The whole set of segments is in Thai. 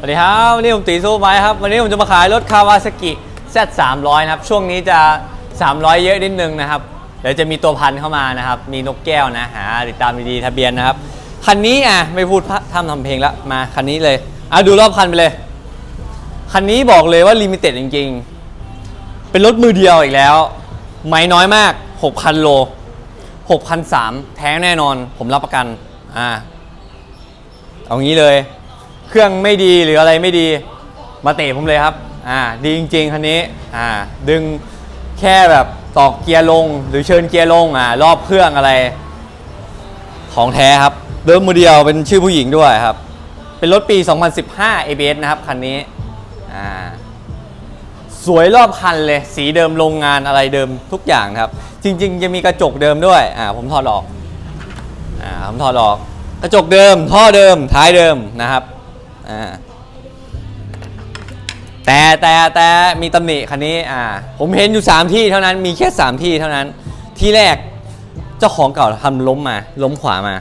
สวัสดีครับวันนี้ผมตีสู้ไม้ครับ วันนี้ผมจะมาขายรถคาวาซากิ Z 3 0 0นะครับ ช่วงนี้จะ 300 เยอะนิดนึงนะครับ เดี๋ยวจะมีตัวพันเข้ามานะครับ มีนกแก้วนะหาติดตามดีๆทะเบียนนะครับ คันนี้อะไม่พูดพร่ำทำเพลงแล้วมาคันนี้เลย อะดูรอบคันไปเลย คันนี้บอกเลยว่าลิมิเต็ดจริงๆ เป็นรถมือเดียวอีกแล้ว ไม่น้อยมาก 6,000 โล6,300แท้แน่นอน ผมรับประกัน อ่า เอางี้เลย เครื่องไม่ดีหรืออะไรไม่ดีมาเตะผมเลยครับ อ่า ดีจริงๆคันนี้ อ่า ดึงแค่แบบตอกเกียร์ลง หรือเชิญเกียร์ลง อ่า รอบเครื่องอะไร ของแท้ครับ เดิมมือเดียวเป็นชื่อผู้หญิงด้วยครับ เป็นรถปี 2015 ABS นะครับคันนี้ อ่า สวยรอบคันเลย สีเดิมโรงงานอะไรเดิมทุกอย่างครับ จริง ๆ จะมีกระจกเดิมด้วย อ่า ผมถอดออก อ่า ผมถอดออก กระจกเดิม ท่อเดิม ท้ายเดิมนะครับ อ่าแต่แต่แต่มีตำหนิคันนี้อ่าผมเห็นอยู่ 3 ที่เท่านั้นมีแค่ 3 ที่เท่านั้น ที่แรกเจ้าของเก่าทำล้มมา ล้มขวามา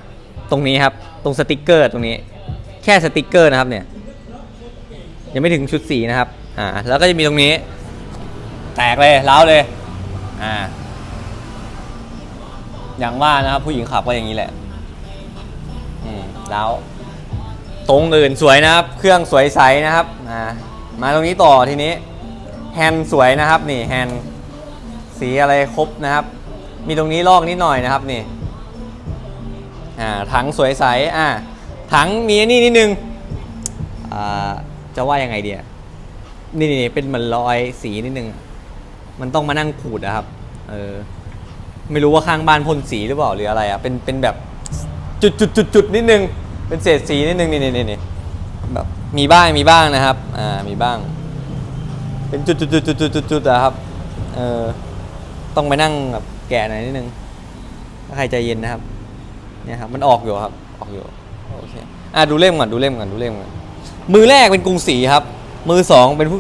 ตรงนี้ครับ ตรงสติกเกอร์ตรงนี้ แค่สติกเกอร์นะครับเนี่ยยังไม่ถึงชุดสีนะครับอ่าแล้วก็จะมีตรงนี้ แตกเลยเล้าเลยอ่าอย่างว่านะครับผู้หญิงขับก็อย่างนี้แหละอืมแล้ว ตรงอื่นสวยนะครับ เครื่องสวยใสนะครับอ่ามาตรงนี้ต่อทีนี้แฮนด์สวยนะครับนี่แฮนด์สีอะไรครบนะครับ มีตรงนี้ลอกนิดหน่อยนะครับนี่อ่าถังสวยใสอ่าถังมีอันนี่นิดนึงอ่าจะว่ายังไงเดียนี่นี่เป็นเหมือนรอยสีนิดนึง มันต้องมานั่งขูดนะครับเออไม่รู้ว่าข้างบ้านพ่นสีหรือเปล่าหรืออะไรอะเป็นเป็นแบบจุดจุดจุดจุดนิดนึง เป็นเศษสีนิดนึงนี่นี่นี่แบบมีบ้างมีบ้างนะครับ อ่ามีบ้าง เป็นจุดจุดจุดจุดจุดจุดจุดอะครับ เออต้องไปนั่งแบบแกะหน่อยนิดนึงถ้าใครใจเย็นนะครับ เนี่ยครับมันออกอยู่ครับ ออกอยู่โอเคอะดูเล่มก่อนดูเล่มก่อนดูเล่มก่อนมือแรกเป็นกรุงศรีครับ มือสองเป็นผู้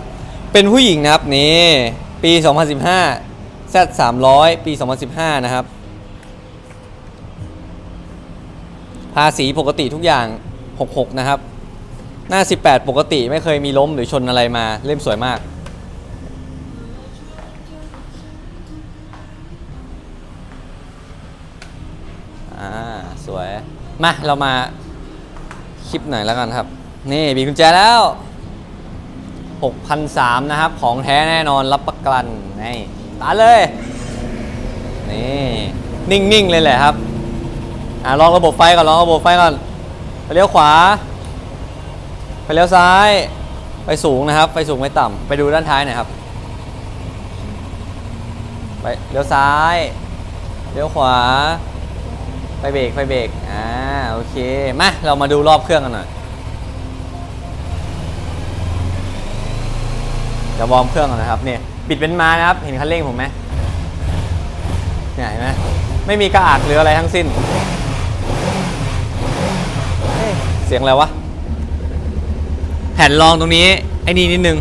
เป็นผู้หญิงนะครับนี่ปี 2015 Z 300 ปี 2015 นะครับาษีปกติทุกอย่าง 66 นะครับ หน้า 18 ปกติไม่เคยมีล้มหรือชนอะไรมาเล่มสวยมาก อ่า สวย มา เรามาคลิปหน่อยแล้วกันครับ นี่มีกุญแจแล้ว 6,003นะครับ ของแท้แน่นอนรับประกันนี่ตาเลย นี่ นิ่ง ๆ เลยแหละครับ อ่าลองระบบไฟก่อนลองระบบไฟก่อนไปเลี้ยวขวา ไปเลี้ยวซ้ายไปสูงนะครับ ไปสูงไปต่ำไปดูด้านท้ายหน่อยครับ ไปเลี้ยวซ้ายเลี้ยวขวา ไปเบรกไปเบรกอ่าโอเคมาเรามาดูรอบเครื่องกันหน่อยเดี๋ยวอร์มเครื่องก่อนนะครับเนี่ยบิดเป็นมานะครับ เห็นคันเร่งผมไหมเนี่ยเห็นไหมไม่มีกระอักหรืออะไรทั้งสิ้น เอ๊ะเสียงอะไรวะ แผ่นรองตรงนี้ ไอ้นี่นิดนึง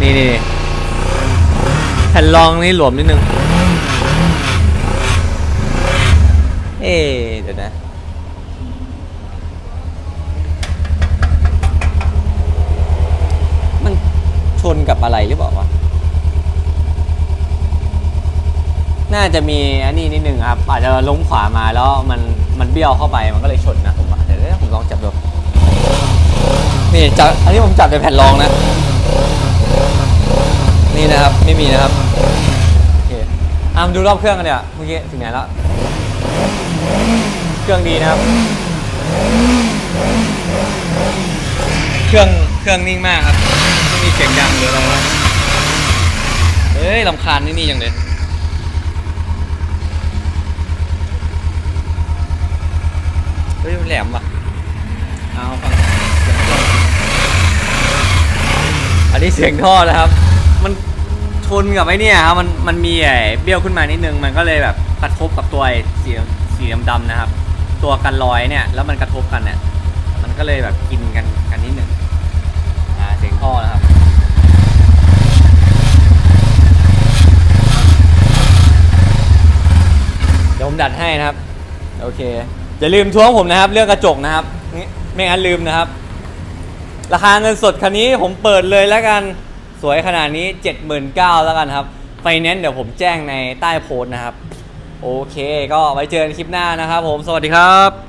นี่นี่แผ่นรองนี่หลวมนิดนึง เอ๊เดี๋ยวนะมันชนกับอะไรหรือเปล่าวะ น่าจะมีอันนี้นิดนึงครับอาจจะล้มขวามาแล้วมันมันเบี้ยวเข้าไปมันก็เลยชนนะผมว่าเดี๋ยวผมลองจับดูนี่จับอันนี้ผมจับในแผ่นรองนะ นี่นะครับไม่มีนะครับโอเคอะมาดูรอบเครื่องกันเนี่ยเมื่อกี้ถึงไหนแล้วเครื่องดีนะครับ เครื่องเครื่องนิ่งมากครับไม่มีเสียงดังหรืออะไรนะเฮ้ยลำคาญนี่นี่ยังเลยเฮ้ยมัน แหลมว่ะ เอาฟังเสียงท่ออันนี้เสียงท่อนะครับ มันชนกับไอ้เนี่ยครับ มัน มันมีไอ้เบี้ยวขึ้นมานิดนึง มันก็เลยแบบกระทบกับตัวไอ้สีสีดำๆนะครับ ตัวกันรอยเนี่ย แล้วมันกระทบกันเนี่ย มันก็เลยแบบกินกันกันนิดนึง อ่า เสียงท่อนะครับเดี๋ยวผมดัดให้นะครับ โอเค อย่าลืมทวงผมนะครับเรื่องกระจกนะครับนี่ไม่งั้นลืมนะครับ ราคาเงินสดคันนี้ผมเปิดเลยแล้วกันสวยขนาดนี้ 79,000แล้วกันครับไฟแนนซ์เดี๋ยวผมแจ้งในใต้โพสต์นะครับ โอเค ก็ไว้เจอกันคลิปหน้านะครับผมสวัสดีครับ